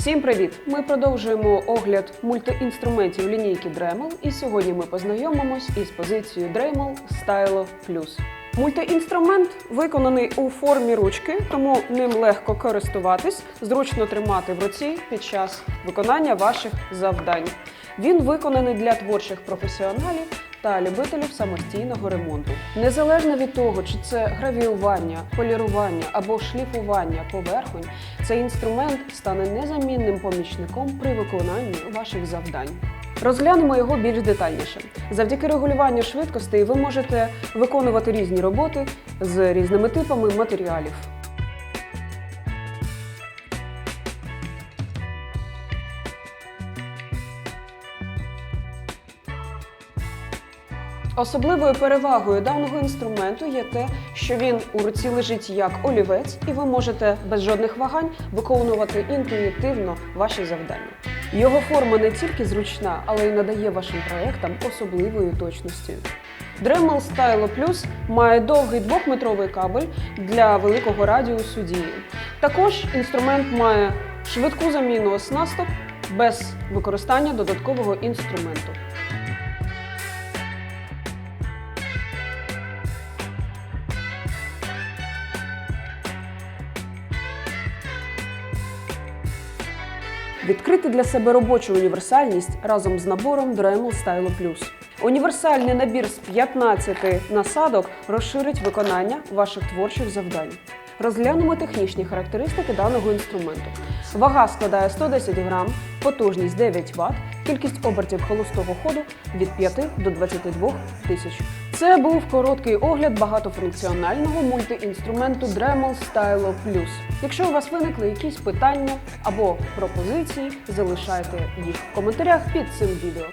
Всім привіт! Ми продовжуємо огляд мультиінструментів лінійки Dremel і сьогодні ми познайомимось із позицією Dremel Stylo Plus. Мультиінструмент виконаний у формі ручки, тому ним легко користуватись, зручно тримати в руці під час виконання ваших завдань. Він виконаний для творчих професіоналів та любителів самостійного ремонту. Незалежно від того, чи це гравіювання, полірування або шліфування поверхонь, цей інструмент стане незамінним помічником при виконанні ваших завдань. Розглянемо його більш детальніше. Завдяки регулюванню швидкостей ви можете виконувати різні роботи з різними типами матеріалів. Особливою перевагою даного інструменту є те, що він у руці лежить як олівець, і ви можете без жодних вагань виконувати інтуїтивно ваші завдання. Його форма не тільки зручна, але й надає вашим проектам особливої точності. Dremel Stylo Plus має довгий двохметровий кабель для великого радіусу дії. Також інструмент має швидку заміну оснасток без використання додаткового інструменту. Відкрити для себе робочу універсальність разом з набором Dremel Stylo Plus. Універсальний набір з 15 насадок розширить виконання ваших творчих завдань. Розглянемо технічні характеристики даного інструменту. Вага складає 110 грам, потужність 9 Вт, кількість обертів холостого ходу від 5 до 22 тисяч. Це був короткий огляд багатофункціонального мультиінструменту Dremel Stylo Plus. Якщо у вас виникли якісь питання або пропозиції, залишайте їх в коментарях під цим відео.